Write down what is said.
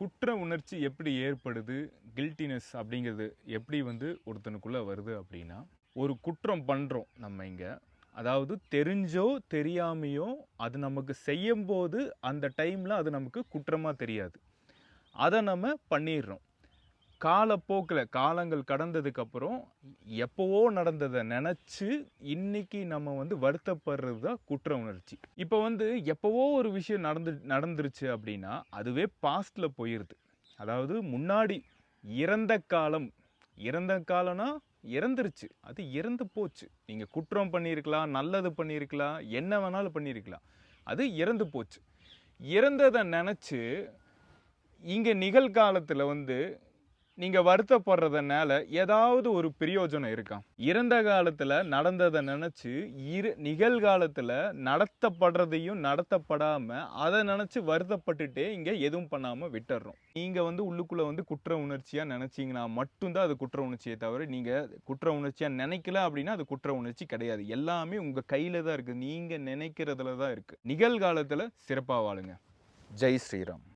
குற்ற உணர்ச்சி எப்படி ஏற்படுது? கில்ட்டினஸ் அப்படிங்கிறது எப்படி வந்து ஒருத்தனுக்குள்ளே வருது அப்படின்னா ஒரு குற்றம் பண்ணுறோம் நம்ம இங்கே. அதாவது தெரிஞ்சோ தெரியாமையோ அது நமக்கு செய்யும்போது அந்த டைமில் அது நமக்கு குற்றமாக தெரியாது. அதை நம்ம பண்ணிடுறோம். காலப்போக்கில் காலங்கள் கடந்ததுக்கப்புறம் எப்போவோ நடந்ததை நினச்சி இன்னைக்கு நம்ம வந்து வருத்தப்படுறது தான் குற்ற உணர்ச்சி. இப்போ வந்து எப்போவோ ஒரு விஷயம் நடந்து நடந்துருச்சு அப்படின்னா அதுவே பாஸ்டில் போயிடுது அதாவது முன்னாடி இறந்த காலம் இறந்த காலம்னா இறந்துருச்சு. அது இறந்து போச்சு. நீங்கள் குற்றம் பண்ணியிருக்கலாம் நல்லது பண்ணியிருக்கலாம் என்ன வேணாலும் பண்ணியிருக்கலாம். அது இறந்து போச்சு. இறந்ததை நினச்சி இங்கே நிகழ்காலத்தில் வந்து நீங்கள் வருத்தப்படுறதுனால ஏதாவது ஒரு பிரயோஜனம் இருக்கா? இறந்த காலத்தில் நடந்ததை நினச்சி இரு நிகழ்காலத்தில் நடத்தப்படுறதையும் நடத்தப்படாமல் அதை நினச்சி வருத்தப்பட்டுட்டே இங்கே எதுவும் பண்ணாமல் விட்டுடுறோம் நீங்கள் வந்து உள்ளுக்குள்ளே வந்து குற்ற உணர்ச்சியாக நினச்சிங்கன்னா மட்டும்தான் அது குற்ற உணர்ச்சியை தவிர நீங்கள் குற்ற உணர்ச்சியாக நினைக்கல அப்படின்னா அது குற்ற உணர்ச்சி கிடையாது. எல்லாமே உங்கள் கையில் தான் இருக்குது நீங்கள் நினைக்கிறதுல தான் இருக்குது நிகழ்காலத்தில் சிறப்பாக வாழுங்க. ஜெய் ஸ்ரீராம்.